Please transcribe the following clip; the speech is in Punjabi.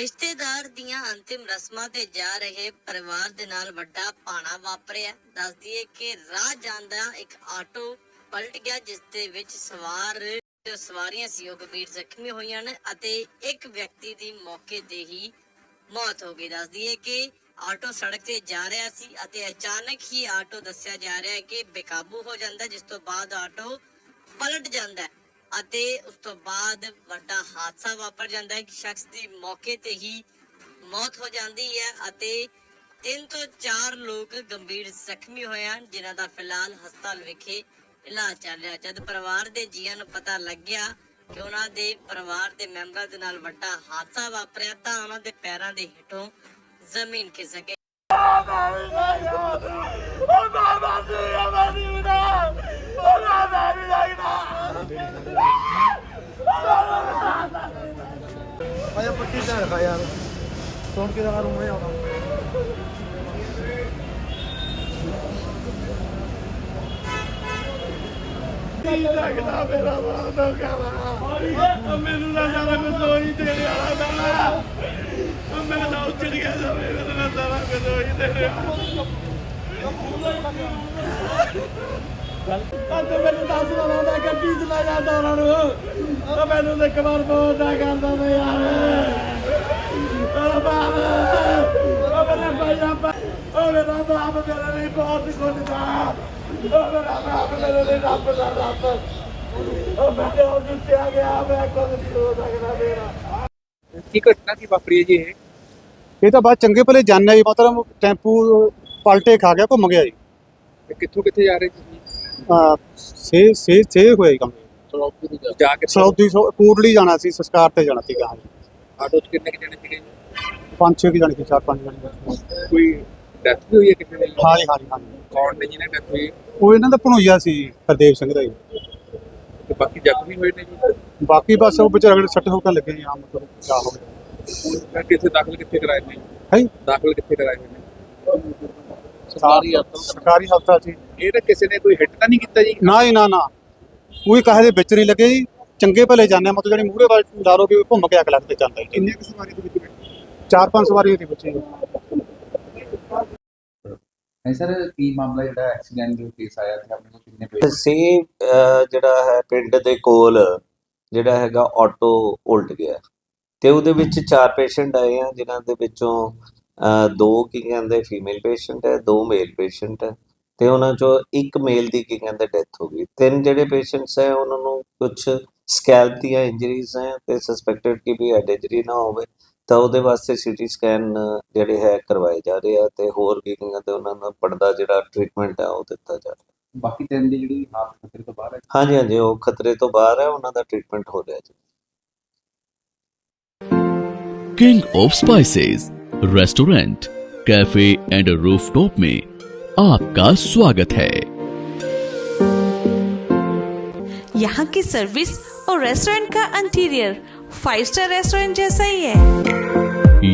ਰਿਸ਼ਤੇਦਾਰ ਦੀਆਂ ਅੰਤਿਮ ਰਸਮਾਂ ਤੇ ਜਾ ਰਹੇ ਪਰਿਵਾਰ ਦੇ ਨਾਲ ਵੱਡਾ ਭਾਣਾ ਵਾਪਰਿਆ। ਦੱਸ ਦਈਏ ਕਿ ਰਾਹ ਜਾਂਦਾ ਇੱਕ ਆਟੋ ਪਲਟ ਗਿਆ, ਜਿਸ ਦੇ ਵਿੱਚ ਸਵਾਰ, ਸਵਾਰੀਆਂ ਸੀ, ਉਹ ਗੰਭੀਰ ਜ਼ਖਮੀ ਹੋਈਆਂ ਨੇ ਅਤੇ ਇੱਕ ਵਿਅਕਤੀ ਦੀ ਮੌਕੇ ਤੇ ਹੀ ਮੌਤ ਹੋ ਗਈ। ਦੱਸ ਦਈਏ ਕਿ ਆਟੋ ਸੜਕ ਤੇ ਜਾ ਰਿਹਾ ਸੀ ਅਤੇ ਅਚਾਨਕ ਹੀ ਆਟੋ ਦੱਸਿਆ ਜਾ ਰਿਹਾ ਹੈ ਕਿ ਬੇਕਾਬੂ ਹੋ ਜਾਂਦਾ, ਜਿਸ ਤੋਂ ਬਾਅਦ ਆਟੋ ਪਲਟ ਜਾਂਦਾ ਅਤੇ ਉਸ ਤੋਂ ਬਾਅਦ ਵੱਡਾ ਹਾਦਸਾ ਵਾਪਰ ਜਾਂਦਾ ਹੈ ਕਿ ਸ਼ਖਸ ਦੀ ਮੌਕੇ ਤੇ ਹੀ ਮੌਤ ਹੋ ਜਾਂਦੀ ਹੈ ਅਤੇ ਤਿੰਨ ਤੋਂ ਚਾਰ ਲੋਕ ਗੰਭੀਰ ਜ਼ਖਮੀ ਹੋਏ ਹਨ, ਜਿਨ੍ਹਾਂ ਦਾ ਫਿਲਹਾਲ ਹਸਪਤਾਲ ਵਿਖੇ ਇਲਾਜ ਚੱਲ ਰਿਹਾ ਜਦ ਪਰਿਵਾਰ ਦੇ ਜੀਆਂ ਨੂੰ ਪਤਾ ਲੱਗਿਆ ਕਿ ਉਹਨਾਂ ਦੇ ਪਰਿਵਾਰ ਦੇ ਮੈਂਬਰਾਂ ਦੇ ਨਾਲ ਵੱਡਾ ਹਾਦਸਾ ਵਾਪਰਿਆ, ਤਾਂ ਉਹਨਾਂ ਦੇ ਪੈਰਾਂ ਦੇ ਹੇਠੋਂ ਜ਼ਮੀਨ ਖਿਸਕ ਗਈ। ਆਇਆ ਪੱਟੀ ਤੇ ਰਖਾ ਯਾਰ ਸੁਣ ਕੇ ਜਗਾ ਮੈਨੂੰ ਨਾ ਜਾਣਾ ਮੈਂ ਸੋਈ ਤੇ ਵਾਲਾ ਦਾ ਮੈਂ ਨਾ ਉੱਚੜ ਗਿਆ ਜਾਵੇ ਮੈਨੂੰ ਨਾ ਜਾਣਾ ਮੈਂ ਸੋਈ ਤੇ ਅੱਜ ਮੈਨੂੰ ਦੱਸ ਵਾਲਾ ਦਾ ਗੱਡੀ ਚਲਾ ਜਾਂਦਾ ਉਹਨਾਂ ਨੂੰ। ਮੈਨੂੰ ਤੇ ਇੱਕ ਵਾਰ ਬੋਲਦਾ ਕਰਦਾ ਤੇ ਯਾਰ। ਉਹ ਬਾਪ ਉਹ ਮੇਰਾ ਭਾਈਆ ਉਹ ਮੇਰਾ ਬਾਪ ਮੇਰਾ ਨਹੀਂ ਬਹੁਤ ਕੁਝ ਦਾ ਉਹ ਮੇਰਾ ਬਾਪ ਮੇਰਾ ਨਹੀਂ ਰੱਬ ਦਾ ਰੱਬ ਉਹ ਮੈਂ ਉਹ ਜਿੱਤਿਆ ਗਿਆ ਮੈਂ ਕੁਝ ਨਹੀਂ ਹੋ ਸਕਦਾ ਮੇਰਾ ਕੀ ਘਟਨਾ ਕੀ ਵਾਪਰੀ ਹੈ ਜੀ ਇਹ? ਇਹ ਤਾਂ ਬਾਅਦ ਚੰਗੇ ਭਲੇ ਜਾਣਿਆ ਜੀ ਮਤਲਬ ਟੈਂਪੂ ਪਲਟੇ ਖਾ ਗਿਆ ਘੁੰਮ ਗਿਆ ਜੀ। ਤੇ ਕਿੱਥੋਂ ਕਿੱਥੇ ਜਾ ਰਹੇ ਤੁਸੀਂ ਆ ਸੇ ਸੇ ਸੇ ਹੋਇਆ ਜੀ ਕੰਮ। ਜਾ ਕੇ ਸਲੌਦੀ ਸੌ- ਕੋਟਲੀ ਜਾਣਾ ਸੀ ਸੰਸਕਾਰ ਤੇ ਜਾਣਾ ਸੀਗਾ ਆਟੋ 'ਚ ਕਿੰਨੇ ਕੁ ਜਣੇ ਸੀਗੇ ਜੀ? ਪੰਜ ਛੇ ਕੁ ਜਾਣੇ ਸੀ ਚਾਰ ਪੰਜ ਜਾਣੇ। ਕੋਈ ਡੈਥ ਵੀ ਹੋਈ ਹੈ ਕਿਸੇ ਦੀ ਹਾਂ ਜੀ ਹਾਂ ਜੀ ਹਾਂ ਜੀ ਕੌਣ ਨੇ ਜਿਹਨੇ ਡੈਥ ਹੋਈ? ਉਹ ਇਹਨਾਂ ਦਾ ਭਣੋਈਆ ਸੀ ਹਰਦੇਵ ਸਿੰਘ ਦਾ ਜੀ। ਤੇ ਬਾਕੀ ਜ਼ਖਮੀ ਹੋਏ ਨੇ ਜੀ? ਬਾਕੀ ਬਸ ਉਹ ਵਿਚਾਰੇ ਸੱਟ ਹੋਕਾ ਲੱਗੇ ਜੀ ਆ ਮਤਲਬ ਕਿਆ ਹੋ ਗਿਆ ਤਾਂ ਕਿਸੇ ਦਾਖਲ ਕਿੱਥੇ ਕਰਾਏ ਨੇ? ਹੈ? ਜੀ? ਦਾਖਲ ਕਿੱਥੇ ਕਰਾਏ ਹੋਏ ਨੇ? ਸਰਕਾਰੀ ਹਸਪਤਾਲ ਸਰਕਾਰੀ ਹਸਪਤਾਲ ਸੀ ਇਹ ਤਾਂ ਕਿਸੇ ਨੇ ਕੋਈ ਹਿੱਟ ਤਾਂ ਨਹੀਂ ਕੀਤਾ ਜੀ? ਨਾ ਜੀ ਨਾ ਨਾ। ਕੋਈ ਕਾਹੇ ਦੇ ਵਿੱਚ ਨਹੀਂ ਲੱਗੇ ਜੀ। ਚੰਗੇ ਭਲੇ ਜਾਣੇ ਮਤਲਬ ਜਿਹੜੀ ਮੂਹਰੇ ਵਾਲ ਦਾਰੋ ਵੀ ਘੁੰਮ ਕੇ ਅਗਲਾ ਤੇ ਜਾਂਦਾ ਜੀ ਕਿੰਨੇ ਕੁ ਸਵਾਰੀ ਦੇ ਵਿੱਚ ਚਾਰ ਪੰਜ ਸਵਾਰੀ ਉਹਦੇ ਵਿੱਚ ਜੀ ਨਹੀਂ ਸਰ ਕੀ ਮਾਮਲਾ ਜਿਹੜਾ ਐਕਸੀਡੈਂਟ ਦਾ ਕੇਸ ਆਇਆ ਤੇ ਆਪਣੇ ਕੋਲ ਕਿੰਨੇ ਪੇਸ਼ ਸੀ ਅਹ, ਜਿਹੜਾ ਹੈ ਪਿੰਡ ਦੇ ਕੋਲ ਜਿਹੜਾ ਹੈਗਾ ਆਟੋ ਉਲਟ ਗਿਆ। ਤੇ ਉਹਦੇ ਵਿੱਚ ਚਾਰ ਪੇਸ਼ੈਂਟ ਆਏ ਆ ਜਿਨ੍ਹਾਂ ਦੇ ਵਿੱਚੋਂ ਅਹ, ਦੋ ਕੀ ਕਹਿੰਦੇ ਫੀਮੇਲ ਪੇਸ਼ੈਂਟ ਹੈ ਦੋ ਮੇਲ ਪੇਸ਼ੈਂਟ ਹੈ। ਤੇ ਉਹਨਾਂ ਚੋਂ ਇੱਕ ਮੇਲ ਦੀ ਕੀ ਕਹਿੰਦੇ ਡੈਥ ਹੋ ਗਈ। ਤਿੰਨ ਜਿਹੜੇ ਪੇਸ਼ੈਂਟਸ ਹੈ ਉਹਨਾਂ ਨੂੰ ਕੁਝ ਸਕੈਲਪ ਦੀਆਂ ਇੰਜਰੀਜ਼ ਹੈ ਤੇ ਸਸਪੈਕਟਡ ਕਿ ਵੀ ਹੈਡ ਇੰਜਰੀ ਨਾ ਹੋਵੇ। ਤਾਂ ਉਹਦੇ ਵਾਸਤੇ ਸੀਟੀ ਸਕੈਨ ਜਿਹੜੇ ਹੈ ਕਰਵਾਏ ਜਾ ਰਹੇ ਆ ਤੇ ਹੋਰ ਕੀ ਕਹਿੰਦੇ ਉਹਨਾਂ ਦਾ ਪੜਦਾ ਜਿਹੜਾ ਟ੍ਰੀਟਮੈਂਟ ਹੈ ਉਹ ਦਿੱਤਾ ਜਾ ਰਿਹਾ ਬਾਕੀ ਤਿੰਨ ਦੀ ਜਿਹੜੀ ਹਾਲਤ ਖਤਰੇ ਤੋਂ ਬਾਹਰ ਹੈ ਹਾਂਜੀ ਹਾਂਜੀ ਉਹ ਖਤਰੇ ਤੋਂ ਬਾਹਰ ਹੈ ਉਹਨਾਂ ਦਾ ਟ੍ਰੀਟਮੈਂਟ ਹੋ ਰਿਹਾ ਜੀ king of spices restaurant cafe and rooftop में आपका स्वागत है यहाँ की सर्विस और रेस्टोरेंट का इंटीरियर फाइव स्टार रेस्टोरेंट जैसा ही है